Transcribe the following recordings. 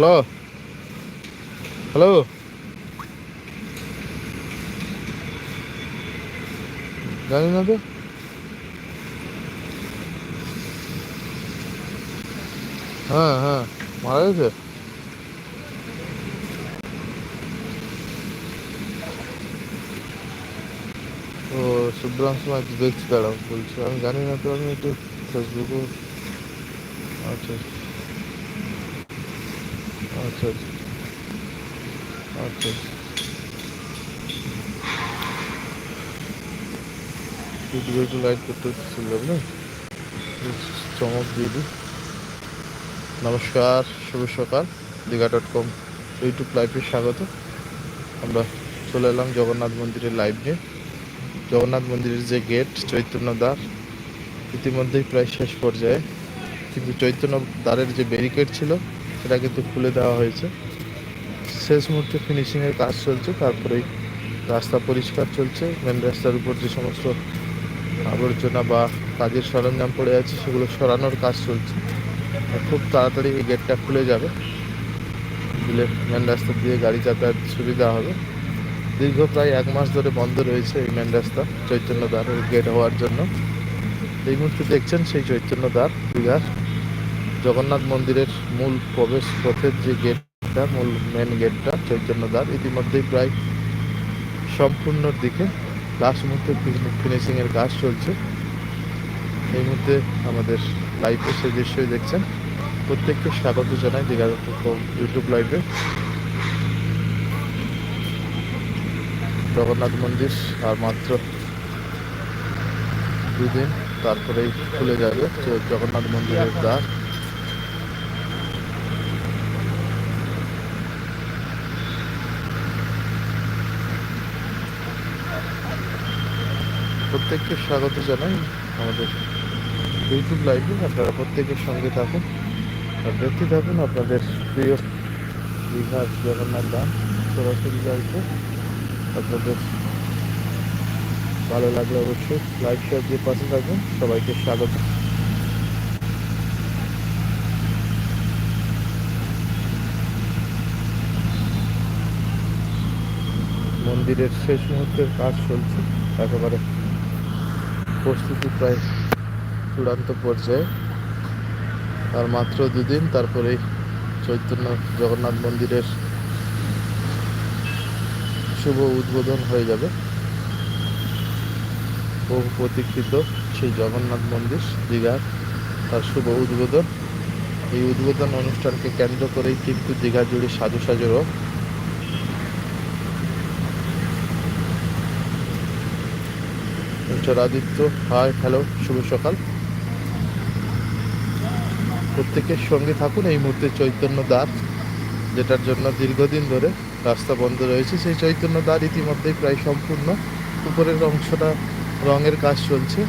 Hello? Hello? জানি না তো। হ্যাঁ হ্যাঁ মারা গেছে? ও শুভ্রাংশু মাছ দেখছি, দাঁড়াও, বলছি। আমি জানি না তো, আমি একটু ফেসবুকে আচ্ছা। আচ্ছা আচ্ছা। আচ্ছা। লাইক করতে চলে না? চমক নমস্কার, শুভ সকাল। দীঘা ডট কম ইউটিউব লাইভে স্বাগত। আমরা চলে এলাম জগন্নাথ মন্দিরের লাইভ নিয়ে। জগন্নাথ মন্দিরের যে গেট চৈতন্য দ্বার ইতিমধ্যেই প্রায় শেষ পর্যায়ে। কিন্তু চৈতন্য দ্বারের যে ব্যারিকেড ছিল সেটা কিন্তু খুলে দেওয়া হয়েছে। শেষ মুহূর্তে ফিনিশিংয়ের কাজ চলছে তারপরেই রাস্তা পরিষ্কার চলছে। মেন রাস্তার উপর যে সমস্ত আবর্জনা বা কাজের সরঞ্জাম পড়ে আছে, সেগুলো সরানোর কাজ চলছে। খুব তাড়াতাড়ি এই গেটটা খুলে যাবে। খুলে মেন রাস্তা দিয়ে গাড়ি যাতায়াত সুবিধা হবে। দীর্ঘ প্রায় এক মাস ধরে বন্ধ রয়েছে এই মেন রাস্তা চৈতন্য দ্বারের গেট হওয়ার জন্য। এই মুহূর্তে দেখছেন সেই চৈতন্য দ্বার দীঘার। জগন্নাথ মন্দিরের মূল প্রবেশ পথের যে গেটটা, মূল মেন গেটটা চৈতন্য দ্বার ইতিমধ্যেই প্রায় সম্পূর্ণর দিকে লাস্ট মুহূর্তে ফিনিশিংয়ের কাজ চলছে। এই মুহূর্তে আমাদের লাইভে সেই দৃশ্যই দেখছেন। প্রত্যেককে স্বাগত জানাই দীঘা ইউটিউব লাইভে জগন্নাথ মন্দির আর মাত্র দুদিন তারপরেই খুলে যাবে। জগন্নাথ মন্দিরের দ্বার প্রত্যেককে স্বাগত জানাই আমাদের ইউটিউব লাইভে আপনারা প্রত্যেকের সঙ্গে থাকুন আর দেখতে থাকুন আপনাদের প্রিয় দীঘার জগন্নাথ ধাম সরাসরি লাইভে আপনাদের ভালো লাগলে অবশ্যই লাইক শেয়ার দিয়ে পাশে থাকবেন সবাইকে স্বাগত। মন্দিরের শেষ মুহূর্তের কাজ চলছে। একেবারে প্রস্তুতি প্রায় চূড়ান্ত পর্যায়ে। আর মাত্র দুদিন, তারপরেই চৈতন্য জগন্নাথ মন্দিরের শুভ উদ্বোধন হয়ে যাবে। বহু প্রতীক্ষিত সেই জগন্নাথ মন্দির দীঘার তার শুভ উদ্বোধন। এই উদ্বোধন অনুষ্ঠানকে কেন্দ্র করেই কিন্তু দীঘা জুড়ে সাজু সাজু আদিত্য হাই হ্যালো শুভ সকাল। প্রত্যেকের সঙ্গে থাকুন, এই মুহূর্তে চৈতন্য দ্বার যেটার জন্য দীর্ঘদিন ধরে রাস্তা বন্ধ রয়েছে, সেই চৈতন্য দ্বার ইতিমধ্যেই প্রায় সম্পূর্ণ। উপরের অংশটা রঙের কাজ চলছে।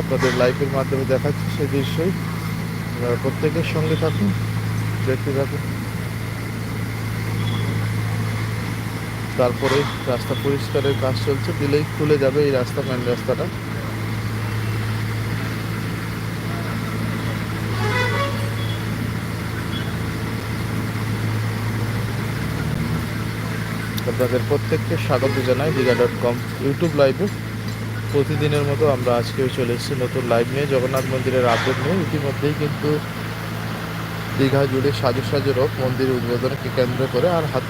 আপনাদের লাইভের মাধ্যমে দেখাচ্ছি সেই দৃশ্যই। প্রত্যেকের সঙ্গে থাকুন, দেখতে থাকুন। তারপরে রাস্তা পরিষ্কারের কাজ চলছে, দিলেই খুলে যাবে এই রাস্তা মেন রাস্তাটা। আপনাদের প্রত্যেককে স্বাগত জানাই দীঘা ডট কম ইউটিউব লাইভে প্রতিদিনের মতো আমরা আজকেও চলে এসেছি নতুন লাইভ নিয়ে, জগন্নাথ মন্দিরের আপডেট নিয়ে। ইতিমধ্যেই কিন্তু দীঘা জুড়ে সাজু সাজু রোগ মন্দির উদ্বোধনকে কেন্দ্র করে আর হাত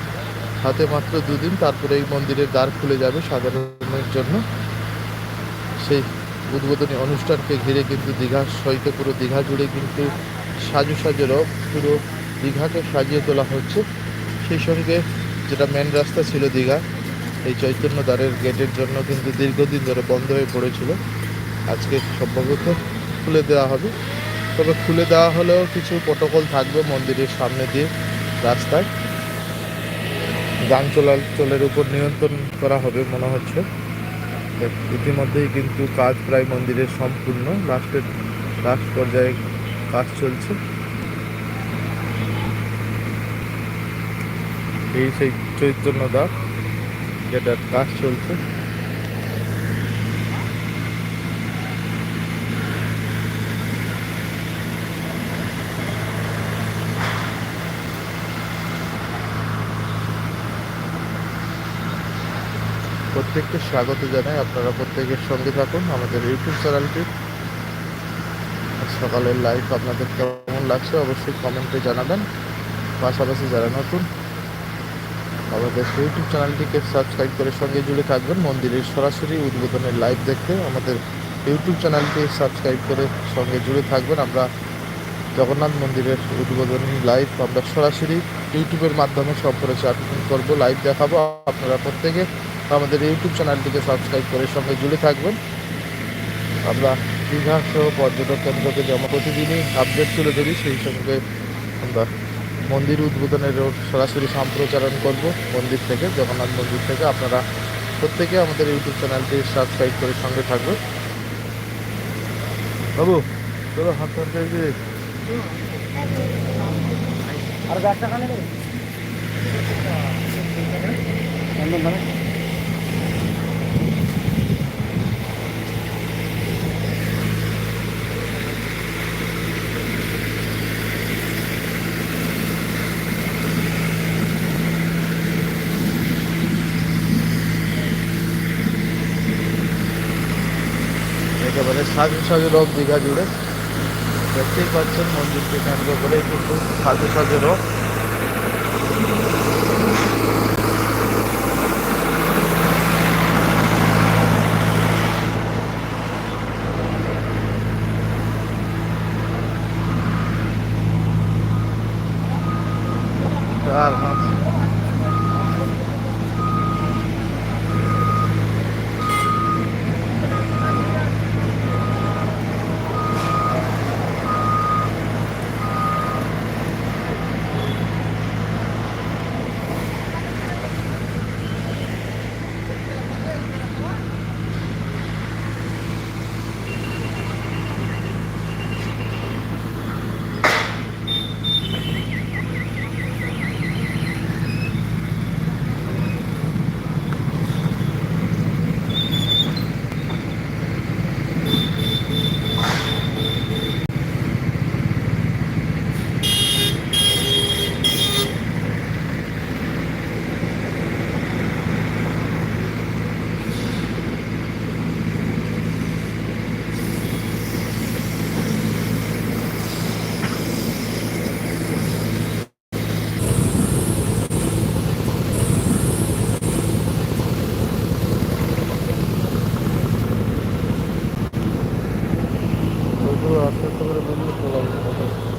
হাতে মাত্র দুদিন, তারপরে এই মন্দিরের দ্বার খুলে যাবে সাধারণের জন্য। সেই উদ্বোধনী অনুষ্ঠানকে ঘিরে কিন্তু দীঘা সইতে পুরো দীঘা জুড়ে কিন্তু সাজু সাজু রোগ পুরো দীঘাকে সাজিয়ে তোলা হচ্ছে। সেই সঙ্গে যেটা মেন রাস্তা ছিল দীঘা, এই চৈতন্য দ্বারের গেটের জন্য কিন্তু দীর্ঘদিন ধরে বন্ধ হয়ে পড়েছিল। আজকে সম্ভবত খুলে দেওয়া হবে। তবে খুলে দেওয়া হলেও কিছু প্রোটোকল থাকবে মন্দিরের সামনে দিয়ে রাস্তায়। যান চলাচলের উপর নিয়ন্ত্রণ করা হবে মনে হচ্ছে। ইতিমধ্যেই কিন্তু কাজ প্রায় মন্দিরের সম্পূর্ণ। লাস্টের লাস্ট পর্যায়ে কাজ চলছে। এই সেই চৈতন্য দ্বার যেটার কাজ চলছে। প্রত্যেককে স্বাগত জানাই। আপনারা প্রত্যেকের সঙ্গে থাকুন আমাদের ইউটিউব চ্যানেলটি। সকালের লাইভ আপনাদের কেমন লাগছে অবশ্যই কমেন্টে জানাবেন। পাশাপাশি যারা নতুন, আমাদের ইউটিউব চ্যানেলটিকে সাবস্ক্রাইব করে সঙ্গে জুড়ে থাকবেন। মন্দিরের সরাসরি উদ্বোধনের লাইভ দেখতে আমাদের ইউটিউব চ্যানেলটি সাবস্ক্রাইব করে সঙ্গে জুড়ে থাকবেন। আমরা জগন্নাথ মন্দিরের উদ্বোধনী লাইভ আমরা সরাসরি ইউটিউবের মাধ্যমে সম্প্রচার করব লাইভ দেখাবো। আপনারা প্রত্যেকে আমাদের ইউটিউব চ্যানেলটিকে সাবস্ক্রাইব করে সঙ্গে জুড়ে থাকবেন। আমরা দীঘা সহ পর্যটক কেন্দ্রকে যেমন প্রতিদিনই আপডেট তুলে ধরি, সেই সঙ্গে আমরা মন্দির উদ্বোধনের সরাসরি সম্প্রচারণ করব মন্দির থেকে, জগন্নাথ মন্দির থেকে। আপনারা প্রত্যেকে আমাদের ইউটিউব চ্যানেলটি সাবস্ক্রাইব করে সঙ্গে থাকবেন। বাবু চলো হাত আর গাছটা খানে একেবারে সাজু সাজু রোগ দীঘা জুড়ে। দেখতেই পাচ্ছেন মন্দিরকে কেন্দ্র করে কিন্তু সাজু সাজু রোগ Bu akıl kalır bunu kullanmak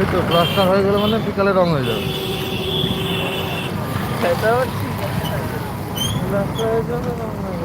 এই তো প্লাস্টার হয়ে গেলে মানে বিকালে রং হয়ে যাবে প্লাস্টার হয়ে যাবে রং হয়ে।